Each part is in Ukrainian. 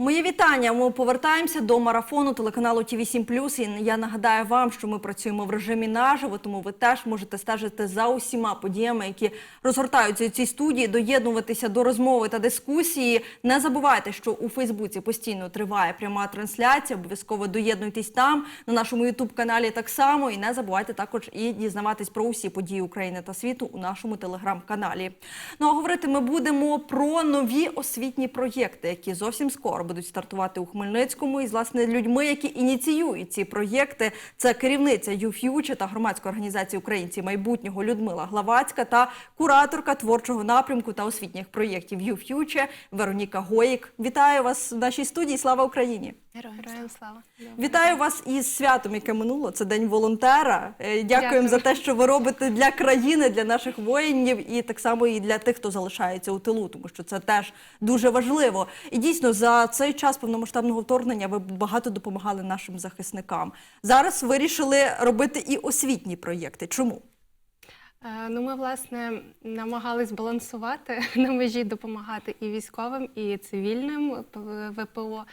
Моє вітання. Ми повертаємося до марафону телеканалу ТВ 7 І я нагадаю вам, що ми працюємо в режимі наживо, тому ви теж можете стежити за усіма подіями, які розгортаються у цій студії, доєднуватися до розмови та дискусії. Не забувайте, що у Фейсбуці постійно триває пряма трансляція. Обов'язково доєднуйтесь там на нашому Ютуб каналі так само. І не забувайте також і дізнаватись про усі події України та світу у нашому телеграм-каналі. Ну а говорити ми будемо про нові освітні проєкти, які зовсім скоро будуть стартувати у Хмельницькому. І власне людьми, які ініціюють ці проєкти, це керівниця YouFuture та громадської організації Українці майбутнього Людмила Главацька та кураторка творчого напрямку та освітніх проєктів YouFuture Вероніка Гоїк. Вітаю вас в нашій студії. Слава Україні! Героям слава. Вітаю вас із святом, яке минуло. Це день волонтера. Е, Дякуємо Дякую. за те, що ви робите для країни, для наших воїнів, і так само і для тих, хто залишається у тилу, тому що це теж дуже важливо. І дійсно за цей час повномасштабного вторгнення ви багато допомагали нашим захисникам. Зараз вирішили робити і освітні проєкти. Чому? Е, Ну, ми, власне, намагались балансувати на межі допомагати і військовим, і цивільним ВПО,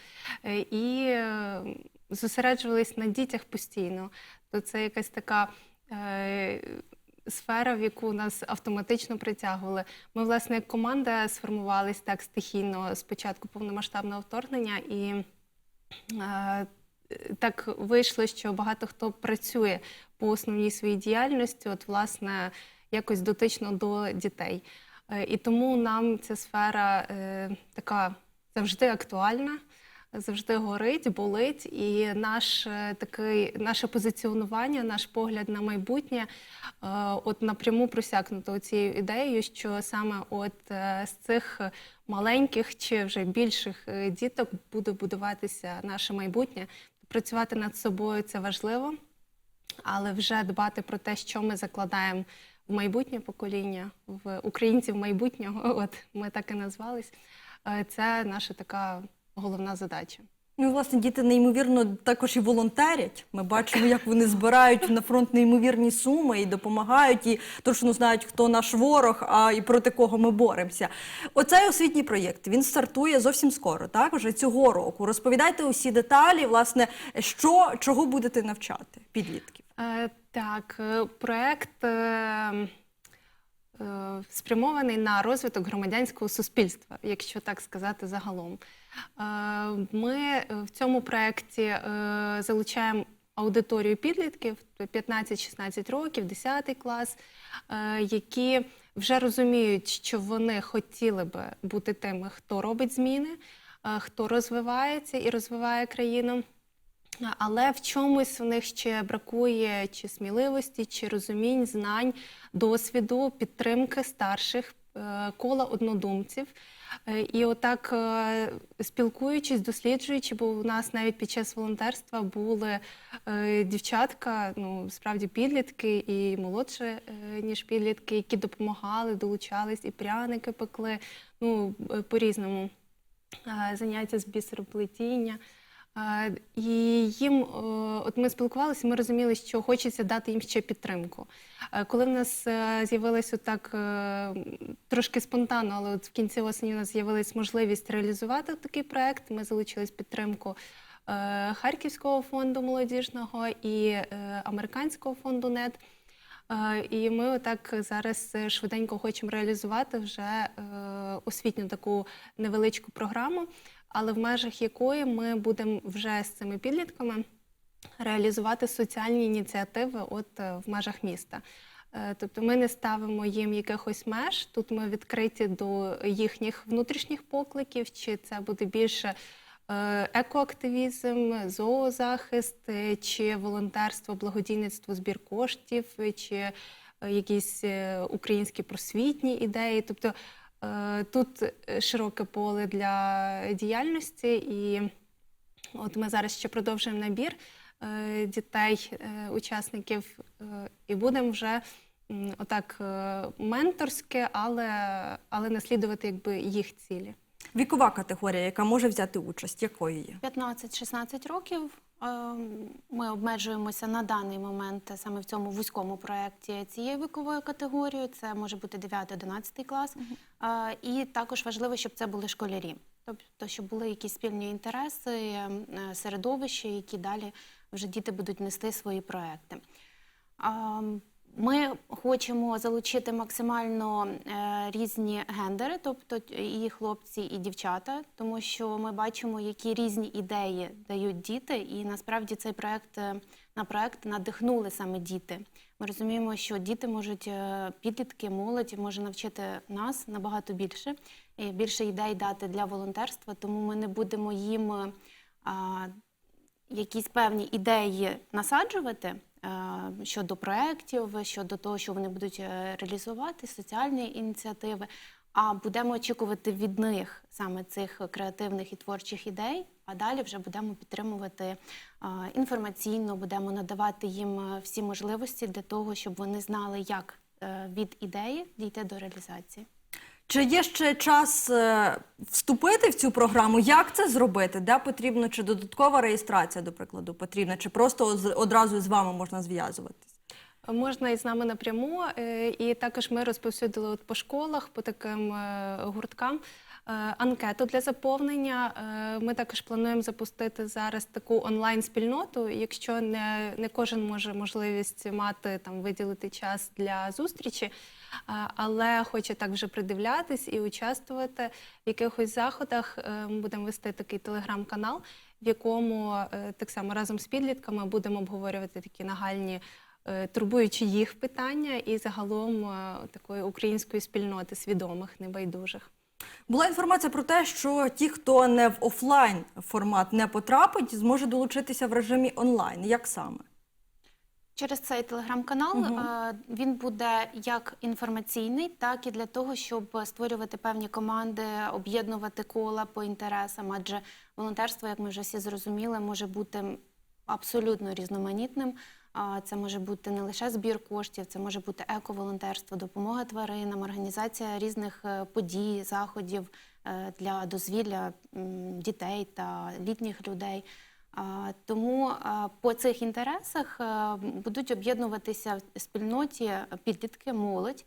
е, і е, зосереджувались на дітях постійно. То це якась така сфера, в яку нас автоматично притягували. Ми, власне, як команда сформувались так стихійно з початку повномасштабного вторгнення і. Е, Так вийшло, що багато хто працює по основній своїй діяльності, от власне якось дотично до дітей. Е, І тому нам ця сфера е, така завжди актуальна, завжди горить, болить. І наш е, такий, наше позиціонування, наш погляд на майбутнє, от напряму просякнуто цією ідеєю, що саме от з цих маленьких чи вже більших діток буде будуватися наше майбутнє. Працювати над собою це важливо, але вже дбати про те, що ми закладаємо в майбутнє покоління, в українців майбутнього, от ми так і назвались. е, Це наша така головна задача. Ну, власне, діти неймовірно також і волонтерять. Ми бачимо, як вони збирають на фронт неймовірні суми і допомагають, і точно знають, хто наш ворог, а і проти кого ми боремося. Оцей освітній проєкт він стартує зовсім скоро, так вже цього року. Розповідайте усі деталі, власне, що чого будете навчати підлітків. Е, Так, е, проект е, е, спрямований на розвиток громадянського суспільства, якщо так сказати загалом. Е, Ми е, в цьому проєкті е, залучаємо аудиторію підлітків 15-16 років, 10 клас, які вже розуміють, що вони хотіли би бути тими, хто робить зміни, хто розвивається і розвиває країну. Але в чомусь в них ще бракує чи сміливості, чи розумінь, знань, досвіду, підтримки старших кола однодумців. Е, І отак, е, спілкуючись, досліджуючи, бо у нас навіть під час волонтерства були е, дівчатка, ну справді підлітки і молодше, ніж підлітки, які допомагали, долучались, і пряники пекли, ну по-різному. Е, Заняття з бісероплетіння. І їм, е, от ми спілкувалися, ми розуміли, що хочеться дати їм ще підтримку. Е, Коли в нас е, з'явилось отак е, трошки спонтанно, але от в кінці осені у нас з'явилась можливість реалізувати такий проект, ми залучились підтримку Харківського фонду молодіжного і американського фонду НЕТ. Е, І ми отак зараз швиденько хочемо реалізувати вже освітню таку невеличку програму, але в межах якої ми будемо вже з цими підлітками реалізувати соціальні ініціативи от е, в межах міста. Е, Тобто ми не ставимо їм якихось меж. Тут ми відкриті до їхніх внутрішніх покликів, чи це буде більше е, екоактивізм, зоозахист, чи волонтерство, благодійництво, збір коштів, чи якісь українські просвітні ідеї. Тобто тут е, широке поле для діяльності, і от ми зараз ще продовжуємо набір е, дітей, е, учасників, е, і будемо вже отак е, менторське, але, але наслідувати якби їх цілі. Вікова категорія, яка може взяти участь, якою є? 15-16 років. Е, Ми обмежуємося на даний момент саме в цьому вузькому проєкті цією віковою категорією. Це може бути 9-11 клас. Е, І також важливо, щоб це були школярі. тобто, щоб були якісь спільні інтереси, е, середовище, які далі вже діти будуть нести свої проекти. Ми хочемо залучити максимально е, різні гендери, тобто і хлопці, і дівчата, тому що ми бачимо, які різні ідеї дають діти, і насправді цей проект е, на проект надихнули саме діти. Ми розуміємо, що діти можуть, е, підлітки, молодь може навчити нас набагато більше, більше ідей дати для волонтерства, тому ми не будемо їм. якісь певні ідеї насаджувати щодо проєктів, щодо того, що вони будуть е, реалізувати, соціальні ініціативи. А будемо очікувати від них саме цих креативних і творчих ідей. А далі вже будемо підтримувати е, інформаційно, будемо надавати їм е, всі можливості для того, щоб вони знали, як е, від ідеї дійти до реалізації. Чи є ще час е, вступити в цю програму? Як це зробити? Де потрібно? Чи додаткова реєстрація, до прикладу, потрібна? Чи просто одразу з вами можна зв'язуватись? Можна і з нами напряму, е, і також ми розповсюдили от по школах, по таким е, гурткам. Е, Анкету для заповнення. Е, Ми також плануємо запустити зараз таку онлайн-спільноту. Якщо не, не кожен може можливість мати там виділити час для зустрічі, е, але хоче так вже придивлятись і участвувати в якихось заходах. Ми будемо вести такий телеграм-канал, в якому так само разом з підлітками будемо обговорювати такі нагальні турбуючи їх питання і загалом такої української спільноти свідомих, небайдужих. Була інформація про те, що ті, хто не в офлайн формат не потрапить, зможе долучитися в режимі онлайн. Як саме? Через цей телеграм-канал е, він буде як інформаційний, так і для того, щоб створювати певні команди, об'єднувати кола по інтересам. Адже волонтерство, як ми вже всі зрозуміли, може бути абсолютно різноманітним. Це може бути не лише збір коштів, це може бути ековолонтерство, допомога тваринам, організація різних е, подій, заходів е, для дозвілля дітей та літніх людей. Тому по цих інтересах е, будуть об'єднуватися в спільноті підлітки, молодь.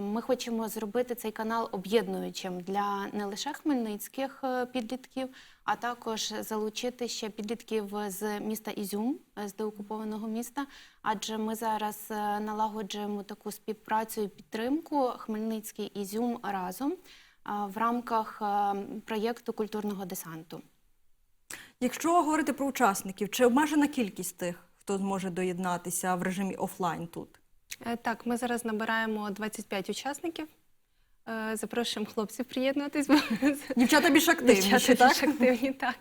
Ми хочемо зробити цей канал об'єднуючим для не лише хмельницьких е, підлітків, а також залучити ще підлітків з міста Ізюм, е, з деокупованого міста. Адже ми зараз е, налагоджуємо таку співпрацю і підтримку Хмельницький Ізюм разом в рамках проєкту культурного десанту. Якщо говорити про учасників, чи обмежена кількість тих, хто зможе доєднатися в режимі офлайн тут? Е, Так, ми зараз набираємо 25 учасників. Е, Запрошуємо хлопців приєднуватись. бо Дівчата більш активніші, Дівчата так? більш активні, так.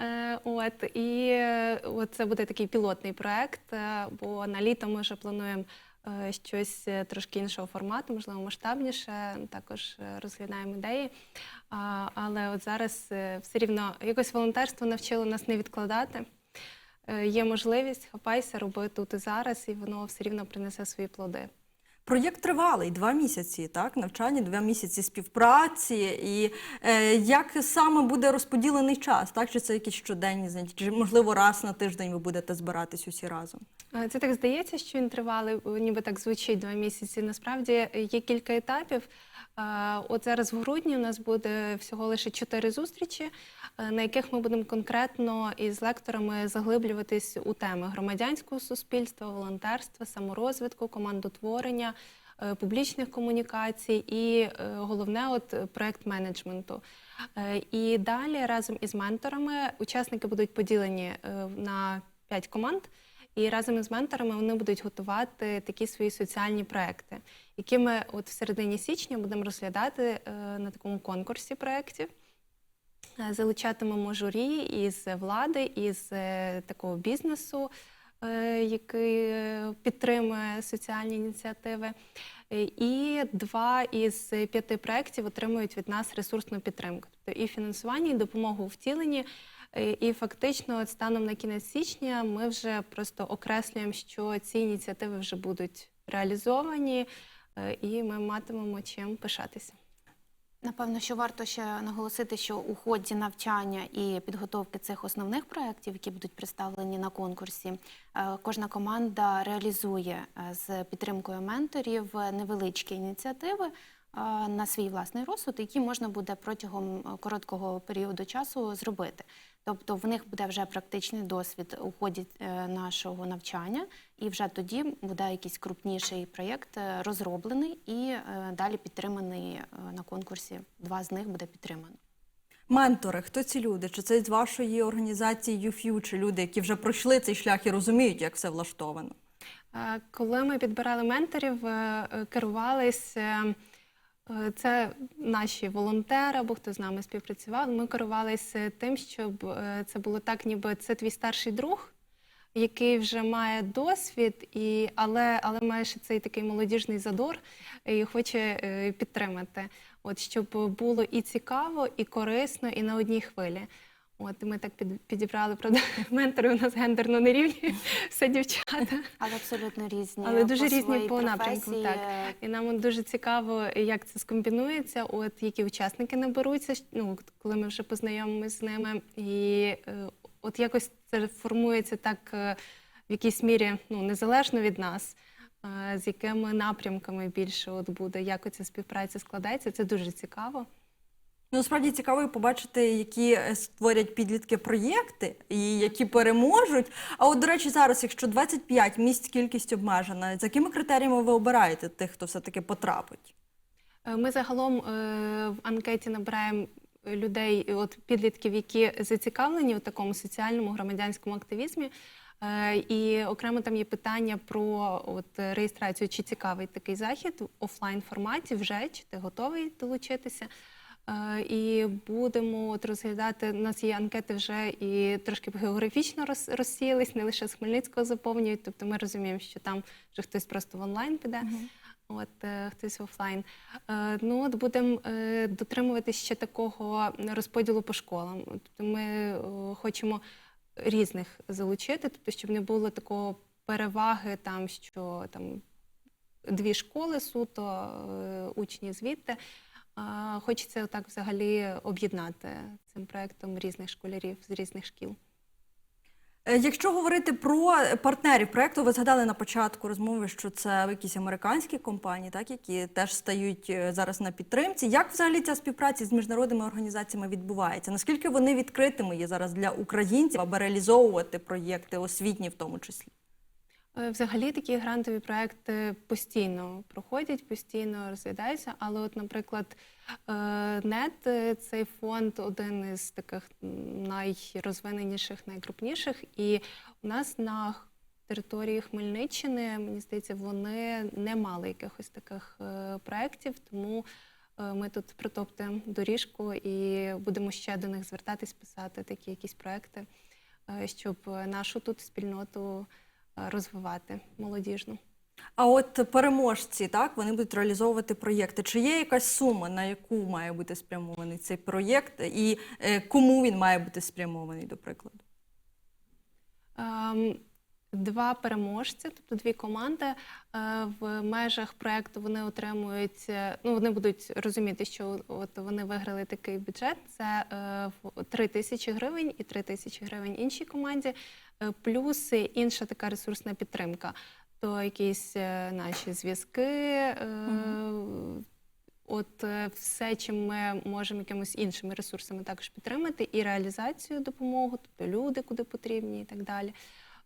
Е, От, і от це буде такий пілотний проект, бо на літо ми вже плануємо щось трошки іншого формату, можливо, масштабніше, також розглядаємо ідеї. Але от зараз все рівно якось волонтерство навчило нас не відкладати. Е, Є можливість, хапайся, роби тут і зараз, і воно все рівно принесе свої плоди. Проєкт тривалий два місяці, так? Навчання, два місяці співпраці. І е, як саме буде розподілений час? Так? Чи це якісь щоденні заняття? Чи можливо раз на тиждень ви будете збиратись усі разом? Е, Це так здається, що він тривалий, е, ніби так звучить два місяці. Насправді е, є кілька етапів. От зараз в грудні у нас буде всього лише чотири зустрічі, на яких ми будемо конкретно із лекторами заглиблюватись у теми громадянського суспільства, волонтерства, саморозвитку, командотворення, публічних комунікацій і головне, от проект менеджменту. І далі разом із менторами учасники будуть поділені на п'ять команд. І разом із менторами вони будуть готувати такі свої соціальні проекти, які ми от в середині січня будемо розглядати е, на такому конкурсі проєктів. Е, Залучатимемо журі із влади, із е, такого бізнесу, який підтримує соціальні ініціативи. І два із п'яти проєктів отримують від нас ресурсну підтримку, тобто і фінансування, і допомогу у втіленні. Е, І фактично, от станом на кінець січня, ми вже просто окреслюємо, що ці ініціативи вже будуть реалізовані, е, і ми матимемо чим пишатися. Напевно, що варто ще наголосити, що у ході навчання і підготовки цих основних проєктів, які будуть представлені на конкурсі, е, кожна команда реалізує з підтримкою менторів невеличкі ініціативи. на свій власний розсуд, які можна буде протягом короткого періоду часу зробити. Тобто в них буде вже практичний досвід у ході е, нашого навчання, і вже тоді буде якийсь крупніший проєкт е, розроблений і е, далі підтриманий на конкурсі. Два з них буде підтримано. Ментори, хто ці люди? Чи це з вашої організації YouFuture люди, які вже пройшли цей шлях і розуміють, як все влаштовано? Коли ми підбирали менторів, е, е, керувались. е, е, Це наші волонтери або хто з нами співпрацював. Ми керувалися тим, щоб е, це було так, ніби це твій старший друг, який вже має досвід, і, але, але має ще цей такий молодіжний задор і хоче е, підтримати. От щоб було і цікаво, і корисно, і на одній хвилі. От ми так під, підібрали правда, ментори у нас гендерно нерівні, все дівчата. Але абсолютно різні. Але дуже різні по напрямку, так. І нам от дуже цікаво, як це скомбінується, от які учасники наберуться, ну, коли ми вже познайомимося з ними. І е, от якось це формується так е, в якійсь мірі ну, незалежно від нас. е, З якими напрямками більше от буде, як оця співпраця складається, це дуже цікаво. Ну, насправді цікаво побачити, які е, створять підлітки проєкти і які переможуть. А от, до речі, зараз, якщо 25 місць кількість обмежена, за якими критеріями ви обираєте тих, хто все-таки потрапить? Е, Ми загалом е, в анкеті набираємо людей, от підлітків, які зацікавлені у такому соціальному громадянському активізмі. І окремо там є питання про от реєстрацію, чи цікавий такий захід в офлайн форматі вже, чи ти готовий долучитися. Е, І будемо от розглядати. У нас є анкети вже і трошки географічно роз- розсіялись, не лише з Хмельницького заповнюють. Тобто ми розуміємо, що там вже хтось просто в онлайн піде. От е, хтось офлайн. Е, ну от будемо дотримуватись ще такого розподілу по школам. Тобто ми хочемо різних залучити, тобто, щоб не було такого переваги, там що там дві школи суто, учні звідти. Хочеться так взагалі об'єднати цим проектом різних школярів з різних шкіл. Е, Якщо говорити про партнерів проєкту, ви згадали на початку розмови, що це якісь американські компанії, так, які теж стають е, зараз на підтримці. Як взагалі ця співпраця з міжнародними організаціями відбувається? Наскільки вони відкритими є зараз для українців, аби реалізовувати проєкти освітні в тому числі? Е, Взагалі такі грантові проекти постійно проходять, постійно розглядаються. Але, от, наприклад, е, НЕТ е, цей фонд один із таких найрозвиненіших, найкрупніших. І у нас на території Хмельниччини, мені здається, вони не мали якихось таких е, проєктів, тому е, ми тут протоптаємо доріжку і будемо ще до них звертатись, писати такі якісь проекти, е, щоб нашу тут спільноту е, розвивати молодіжну. А от переможці, так, вони будуть реалізовувати проєкти. Чи є якась сума, на яку має бути спрямований цей проєкт, і е, кому він має бути спрямований, до прикладу? Ем, Два переможці, тобто дві команди е, в межах проекту вони отримують, е, ну вони будуть розуміти, що от вони виграли такий бюджет. Це е, в 3 тисячі гривень і 3 тисячі гривень іншій команді, е, плюс інша така ресурсна підтримка. То якісь е, наші зв'язки, е, от е, все, чим ми можемо якимось іншими ресурсами також підтримати, і реалізацію допомогу, тобто люди, куди потрібні, і так далі.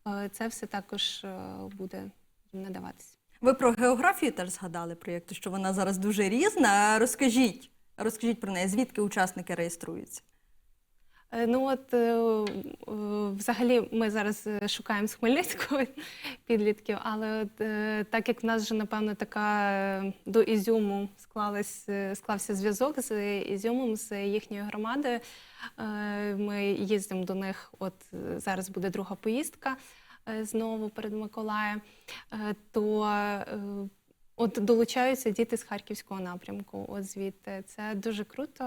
Е, Це все також е, буде надаватися. Ви про географію теж згадали проєкту, що вона зараз дуже різна. Розкажіть, розкажіть про неї, звідки учасники реєструються? Е, Ну от е, взагалі ми зараз е, шукаємо з Хмельницького підлітків, але от, так як в нас вже напевно така до Ізюму склалась, склався зв'язок з Ізюмом, з їхньою громадою. Ми їздимо до них. От зараз буде друга поїздка знову перед Миколаєм. То От долучаються діти з харківського напрямку. От звідти це дуже круто.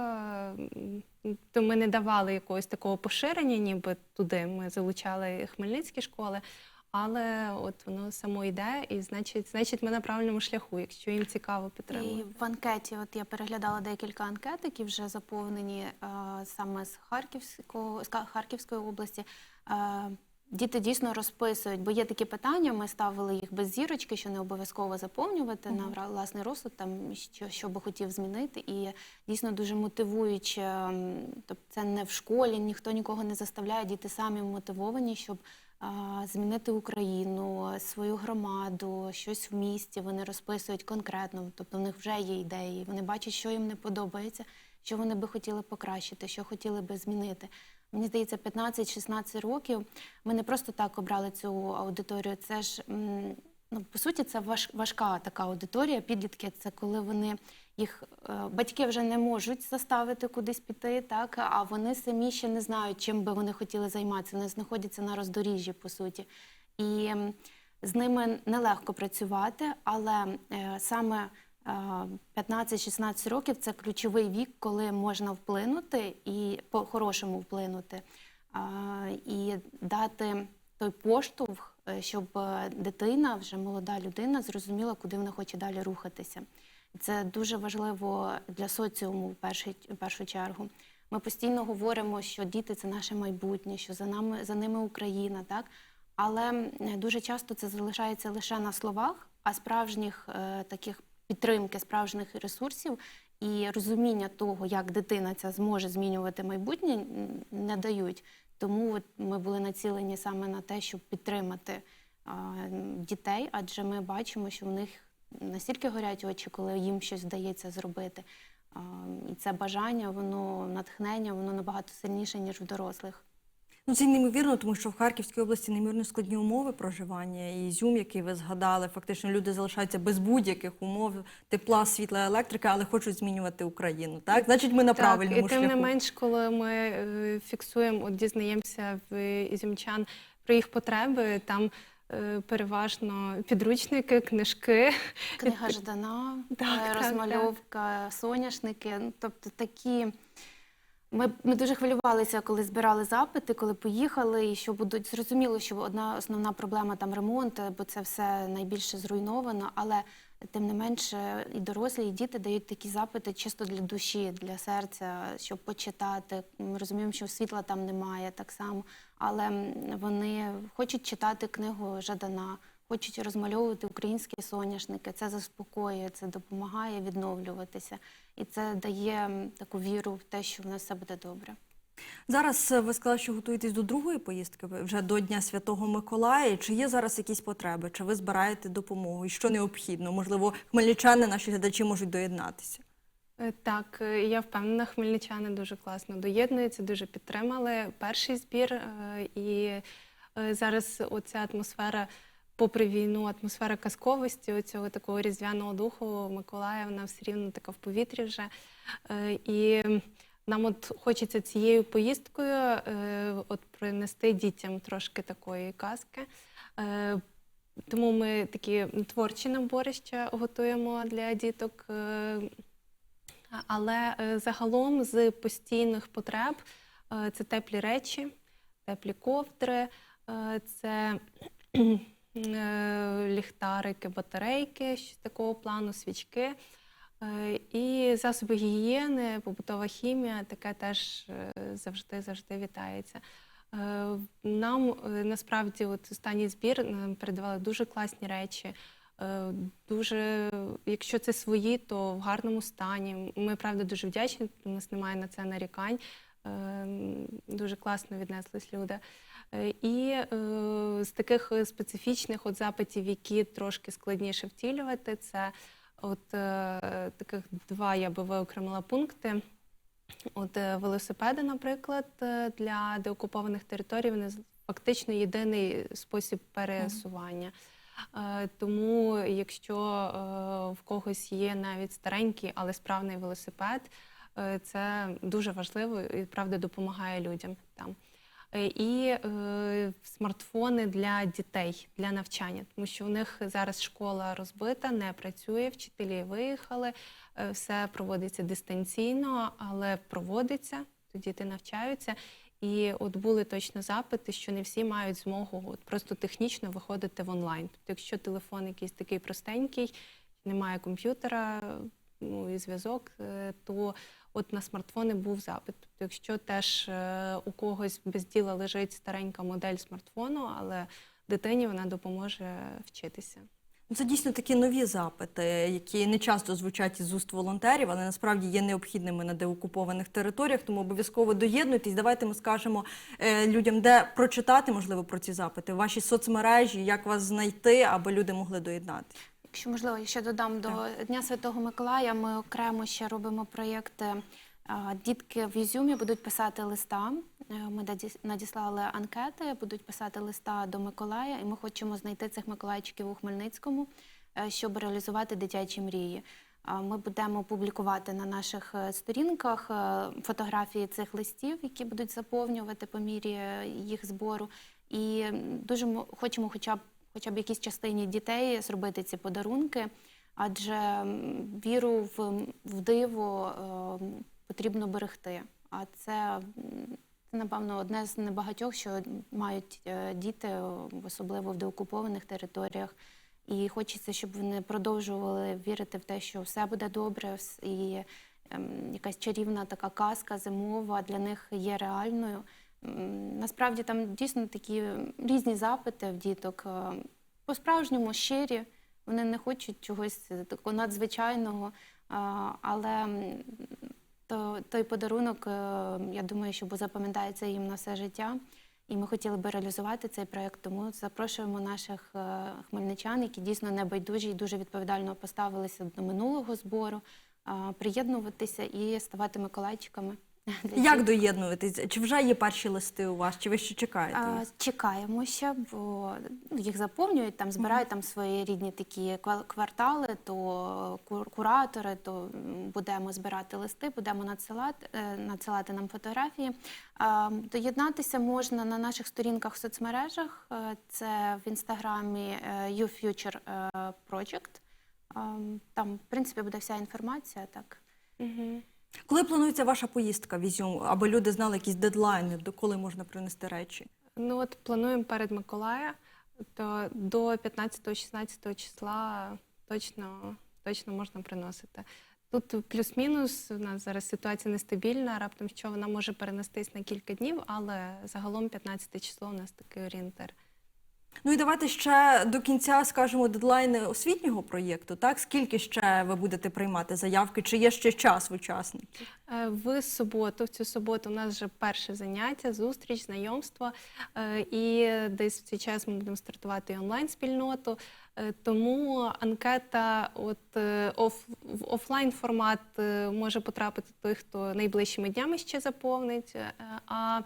То ми не давали якогось такого поширення, ніби туди. Ми залучали хмельницькі школи, але от воно само йде, і значить, значить, ми на правильному шляху, якщо їм цікаво І в анкеті, от я переглядала декілька анкет, які вже заповнені е, саме з Харківського з Харківської області. Діти дійсно розписують, бо є такі питання. Ми ставили їх без зірочки, що не обов'язково заповнювати на вра- власний розсуд, там що, що би хотів змінити. І дійсно дуже мотивуюче. Тобто це не в школі, ніхто нікого не заставляє. Діти самі мотивовані, щоб а, змінити Україну, свою громаду, щось в місті. Вони розписують конкретно. Тобто в них вже є ідеї. Вони бачать, що їм не подобається, що вони би хотіли покращити, що хотіли би змінити. Мені здається, 15-16 років ми не просто так обрали цю аудиторію. Це ж ну, по суті, це важ, важка така аудиторія. Підлітки це коли вони їх е, батьки вже не можуть заставити кудись піти, так а вони самі ще не знають, чим би вони хотіли займатися. Вони знаходяться на роздоріжжі, по суті. І з ними нелегко працювати, але е, саме 15-16 років це ключовий вік, коли можна вплинути і по-хорошому вплинути, і дати той поштовх, е, щоб е, дитина, вже молода людина, зрозуміла, куди вона хоче далі рухатися. Це дуже важливо для соціуму в першу, чергу. Ми постійно говоримо, що діти це наше майбутнє, що за нами за ними Україна, так але дуже часто це залишається лише на словах, а справжніх е, таких підтримки, справжніх ресурсів і розуміння того, як дитина ця зможе змінювати майбутнє, не дають. Тому от ми були націлені саме на те, щоб підтримати дітей, адже ми бачимо, що в них настільки горять очі, коли їм щось вдається зробити. І це бажання, воно натхнення, воно набагато сильніше, ніж в дорослих. Ну, це неймовірно, тому що в Харківській області неймовірно складні умови проживання. І Ізюм, який ви згадали, фактично люди залишаються без будь-яких умов тепла, світла, електрики, але хочуть змінювати Україну. Так, значить, ми на правильному так, і тим шляху. не менш, коли ми е, фіксуємо, от дізнаємося в ізюмчан про їх потреби, там е, переважно підручники, книжки. Книга Ждана, Так, е, так, розмальовка, соняшники. Ну, Тобто такі. Ми, ми дуже хвилювалися, коли збирали запити, коли поїхали, і що будуть зрозуміло, що одна основна проблема там ремонт, бо це все найбільше зруйновано. Але тим не менше, і дорослі, і діти дають такі запити чисто для душі, для серця, щоб почитати. Ми розуміємо, що світла там немає так само, але вони хочуть читати книгу Жадана, хочуть розмальовувати українські соняшники. Це заспокоює, це допомагає відновлюватися, і це дає таку віру в те, що в нас все буде добре. Зараз е, ви сказали, що готуєтесь до другої поїздки вже до Дня Святого Миколая. Чи є зараз якісь потреби? Чи ви збираєте допомогу? І що необхідно? Можливо, хмельничани, наші глядачі можуть доєднатися. Е, Так, е, я впевнена, хмельничани дуже класно доєднуються, дуже підтримали перший збір. І зараз оця атмосфера, попри війну, атмосфера казковості, оцього такого різдвяного духу Миколая, вона все рівно така в повітрі вже. Е, І нам от хочеться цією поїздкою е, от принести дітям трошки такої казки. Е, Тому ми такі творчі набори ще готуємо для діток. але загалом з постійних потреб це теплі речі, теплі ковдри, це ліхтарики, батарейки, щось такого плану, свічки. Е, І засоби гігієни, побутова хімія, таке теж е, завжди завжди вітається. Е, Нам е, насправді от останній збір нам передавали дуже класні речі. Е, Дуже, якщо це свої, то в гарному стані. Ми правда дуже вдячні. У нас немає на це нарікань. Е, Дуже класно віднеслись люди. Е, І е, з таких специфічних от запитів, які трошки складніше втілювати, це от е, таких два я би виокремила пункти. От е, велосипеди, наприклад, е, для деокупованих територій, вони фактично єдиний спосіб пересування. Е, Тому, якщо е, в когось є навіть старенький, але справний велосипед, е, це дуже важливо і правда допомагає людям там. Е, І е, смартфони для дітей для навчання, тому що у них зараз школа розбита, не працює, вчителі виїхали, е, все проводиться дистанційно, але проводиться, то діти навчаються. І от були точно запити, що не всі мають змогу от просто технічно виходити в онлайн. Тобто, якщо телефон якийсь такий простенький, немає комп'ютера, ну і зв'язок, то от на смартфони був запит. Тобто, якщо теж е, у когось без діла лежить старенька модель смартфону, але дитині вона допоможе вчитися. Ну, Це дійсно такі нові запити, які не часто звучать із уст волонтерів, але насправді є необхідними на деокупованих територіях. Тому обов'язково доєднуйтесь. Давайте ми скажемо е, людям, де прочитати можливо про ці запити, ваші соцмережі, як вас знайти, аби люди могли доєднати. Якщо можливо, я ще додам до Дня Святого Миколая, ми окремо ще робимо проєкти. Дітки в Ізюмі будуть писати листа. Е, Ми наді- надіслали анкети, будуть писати листа до Миколая, і ми хочемо знайти цих Миколайчиків у Хмельницькому, е, щоб реалізувати дитячі мрії. Ми будемо публікувати на наших е, сторінках е, фотографії цих листів, які будуть заповнювати по мірі е, їх збору. І дуже мо- хочемо хоча б хоча б якійсь частині дітей зробити ці подарунки, адже віру в, в диво е, потрібно берегти. А це, це, напевно, одне з небагатьох, що мають е, діти, особливо в деокупованих територіях. І хочеться, щоб вони продовжували вірити в те, що все буде добре, і ем, якась чарівна така казка зимова для них є реальною. Насправді там дійсно такі різні запити в діток, е, по-справжньому щирі. Вони не хочуть чогось е, такого надзвичайного, але то, той подарунок, е, я думаю, що запам'ятається їм на все життя. І ми хотіли би реалізувати цей проєкт, тому запрошуємо наших е, хмельничан, які дійсно небайдужі і дуже відповідально поставилися до минулого збору, приєднуватися і ставати миколайчиками. Як доєднуватись? Чи вже є перші листи у вас? Чи ви ще чекаєте? А, їх? Чекаємо ще, бо ну, їх заповнюють, там збирають там свої рідні такі ква- квартали, то куратори, то будемо збирати листи, будемо надсилати, е, надсилати нам фотографії. А, Доєднатися можна на наших сторінках в соцмережах. Е, Це в інстаграмі е, YouFuture Project. Там, в принципі, буде вся інформація. Так. Угу. Коли планується ваша поїздка в аби люди знали якісь дедлайни, до коли можна принести речі? Ну от плануємо перед Миколая, то до 15-16 числа точно, точно можна приносити. Тут плюс-мінус, у нас зараз ситуація нестабільна, раптом що вона може перенестись на кілька днів, але загалом 15 число у нас такий орієнтир. Ну і давайте ще до кінця скажемо дедлайни освітнього проєкту. Так скільки ще ви будете приймати заявки? Чи є ще час в учасників? Е, В суботу, в цю суботу у нас вже перше заняття, зустріч, знайомство. Е, І десь в цей час ми будемо стартувати онлайн-спільноту. Е, Тому анкета, от оф, в офлайн формат може потрапити той, хто найближчими днями ще заповнить. А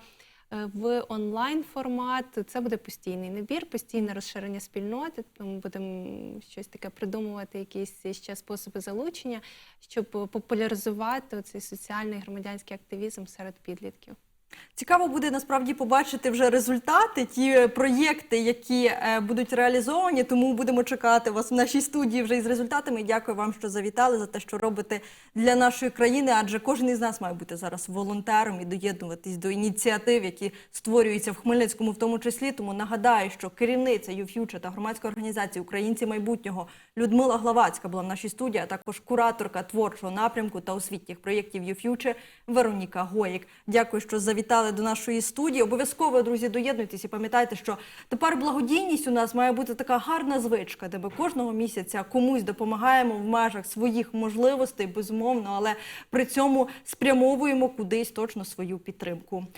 в онлайн формат це буде постійний набір, постійне розширення спільноти. Тому будемо щось таке придумувати, якісь ще способи залучення, щоб популяризувати цей соціальний громадянський активізм серед підлітків. Цікаво буде насправді побачити вже результати, ті е, проєкти, які е, будуть реалізовані. Тому будемо чекати вас в нашій студії вже із результатами. Дякую вам, що завітали за те, що робите для нашої країни. Адже кожен із нас має бути зараз волонтером і доєднуватись до ініціатив, які створюються в Хмельницькому, в тому числі. Тому нагадаю, що керівниця YouFuture та громадської організації Українці майбутнього Людмила Главацька була в нашій студії, а також кураторка творчого напрямку та освітніх проєктів YouFuture Вероніка Гоїк. Дякую, що завітали до нашої студії. Обов'язково, друзі, доєднуйтесь і пам'ятайте, що тепер благодійність у нас має бути така гарна звичка, де ми кожного місяця комусь допомагаємо в межах своїх можливостей, безумовно, але при цьому спрямовуємо кудись точно свою підтримку.